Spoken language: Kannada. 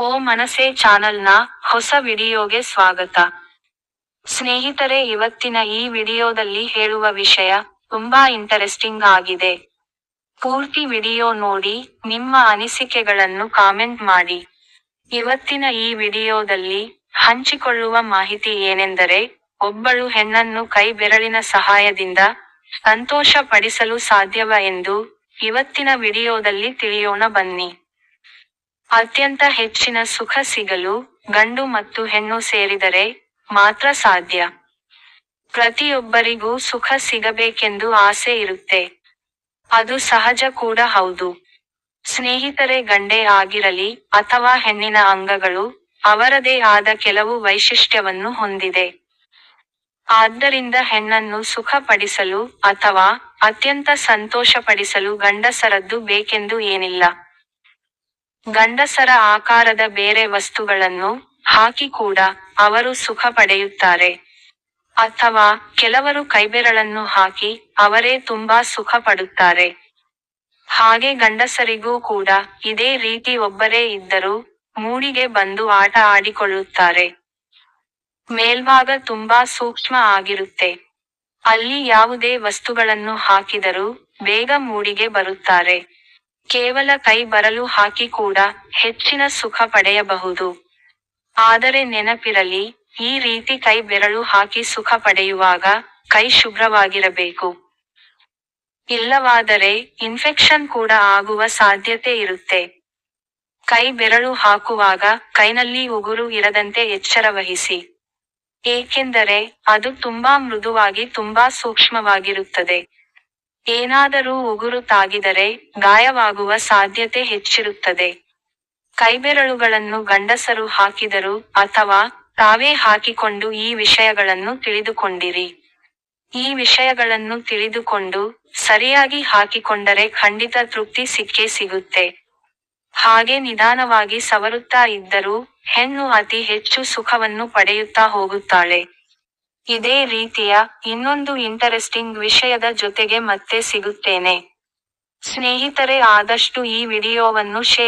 ಓ ಮನಸೆ ಚಾನಲ್ನ ಹೊಸ ವಿಡಿಯೋಗೆ ಸ್ವಾಗತ. ಸ್ನೇಹಿತರೆ, ಇವತ್ತಿನ ಈ ವಿಡಿಯೋದಲ್ಲಿ ಹೇಳುವ ವಿಷಯ ತುಂಬಾ ಇಂಟರೆಸ್ಟಿಂಗ್ ಆಗಿದೆ. ಪೂರ್ತಿ ವಿಡಿಯೋ ನೋಡಿ, ನಿಮ್ಮ ಅನಿಸಿಕೆಗಳನ್ನು ಕಾಮೆಂಟ್ ಮಾಡಿ. ಇವತ್ತಿನ ಈ ವಿಡಿಯೋದಲ್ಲಿ ಹಂಚಿಕೊಳ್ಳುವ ಮಾಹಿತಿ ಏನೆಂದರೆ, ಒಬ್ಬಳು ಹೆಣ್ಣನ್ನು ಕೈ ಬೆರಳಿನ ಸಹಾಯದಿಂದ ಸಂತೋಷ ಪಡಿಸಲು ಸಾಧ್ಯವ ಎಂದು ಇವತ್ತಿನ ವಿಡಿಯೋದಲ್ಲಿ ತಿಳಿಯೋಣ ಬನ್ನಿ. ಅತ್ಯಂತ ಹೆಚ್ಚಿನ ಸುಖ ಸಿಗಲು ಗಂಡು ಮತ್ತು ಹೆಣ್ಣು ಸೇರಿದರೆ ಮಾತ್ರ ಸಾಧ್ಯ. ಪ್ರತಿಯೊಬ್ಬರಿಗೂ ಸುಖ ಸಿಗಬೇಕೆಂದು ಆಸೆ ಇರುತ್ತೆ. ಅದು ಸಹಜ ಕೂಡ ಹೌದು. ಸ್ನೇಹಿತರೆ, ಗಂಡೇ ಆಗಿರಲಿ ಅಥವಾ ಹೆಣ್ಣಿನ ಅಂಗಗಳು ಅವರದೇ ಆದ ಕೆಲವು ವೈಶಿಷ್ಟ್ಯವನ್ನು ಹೊಂದಿದೆ. ಆದ್ದರಿಂದ ಹೆಣ್ಣನ್ನು ಸುಖ ಪಡಿಸಲು ಅಥವಾ ಅತ್ಯಂತ ಸಂತೋಷಪಡಿಸಲು ಗಂಡಸರದ್ದು ಬೇಕೆಂದು ಏನಿಲ್ಲ. ಗಂಡಸರ ಆಕಾರದ ಬೇರೆ ವಸ್ತುಗಳನ್ನು ಹಾಕಿ ಕೂಡ ಅವರು ಸುಖ ಪಡೆಯುತ್ತಾರೆ. ಅಥವಾ ಕೆಲವರು ಕೈಬೆರಳನ್ನು ಹಾಕಿ ಅವರೇ ತುಂಬಾ ಸುಖ ಪಡುತ್ತಾರೆ. ಹಾಗೆ ಗಂಡಸರಿಗೂ ಕೂಡ ಇದೇ ರೀತಿ ಒಬ್ಬರೇ ಇದ್ದರೂ ಮೂಡಿಗೆ ಬಂದು ಆಟ ಆಡಿಕೊಳ್ಳುತ್ತಾರೆ. ಮೇಲ್ಭಾಗ ತುಂಬಾ ಸೂಕ್ಷ್ಮ ಆಗಿರುತ್ತೆ. ಅಲ್ಲಿ ಯಾವುದೇ ವಸ್ತುಗಳನ್ನು ಹಾಕಿದರೂ ಬೇಗ ಮೂಡಿಗೆ ಬರುತ್ತಾರೆ. ಕೇವಲ ಕೈ ಬರಲು ಹಾಕಿ ಕೂಡ ಹೆಚ್ಚಿನ ಸುಖ ಪಡೆಯಬಹುದು. ಆದರೆ ನೆನಪಿರಲಿ, ಈ ರೀತಿ ಕೈ ಬೆರಳು ಹಾಕಿ ಸುಖ ಪಡೆಯುವಾಗ ಕೈ ಶುಭ್ರವಾಗಿರಬೇಕು. ಇಲ್ಲವಾದರೆ ಇನ್ಫೆಕ್ಷನ್ ಕೂಡ ಆಗುವ ಸಾಧ್ಯತೆ ಇರುತ್ತೆ. ಕೈ ಬೆರಳು ಹಾಕುವಾಗ ಕೈನಲ್ಲಿ ಉಗುರು ಇರದಂತೆ ಎಚ್ಚರ ವಹಿಸಿ. ಏಕೆಂದರೆ ಅದು ತುಂಬಾ ಮೃದುವಾಗಿ ತುಂಬಾ ಸೂಕ್ಷ್ಮವಾಗಿರುತ್ತದೆ. ಏನಾದರೂ ಉಗುರು ತಾಗಿದರೆ ಗಾಯವಾಗುವ ಸಾಧ್ಯತೆ ಹೆಚ್ಚಿರುತ್ತದೆ. ಕೈಬೆರಳುಗಳನ್ನು ಗಂಡಸರು ಹಾಕಿದರು ಅಥವಾ ತಾವೇ ಹಾಕಿಕೊಂಡು ಈ ವಿಷಯಗಳನ್ನು ತಿಳಿದುಕೊಂಡಿರಿ. ಈ ವಿಷಯಗಳನ್ನು ತಿಳಿದುಕೊಂಡು ಸರಿಯಾಗಿ ಹಾಕಿಕೊಂಡರೆ ಖಂಡಿತ ತೃಪ್ತಿ ಸಿಕ್ಕೇ ಸಿಗುತ್ತೆ. ಹಾಗೆ ನಿಧಾನವಾಗಿ ಸವರುತ್ತಾ ಇದ್ದರೂ ಹೆಣ್ಣು ಅತಿ ಹೆಚ್ಚು ಸುಖವನ್ನು ಪಡೆಯುತ್ತಾ ಹೋಗುತ್ತಾಳೆ. ಇದೇ ರೀತಿಯ ಇನ್ನೊಂದು ಇಂಟರೆಸ್ಟಿಂಗ್ ವಿಷಯದ ಜೊತೆಗೆ ಮತ್ತೆ ಸಿಗುತ್ತೇನೆ. ಸ್ನೇಹಿತರೆ ಆದಷ್ಟು ಈ ವಿಡಿಯೋವನ್ನು ಶೇರ್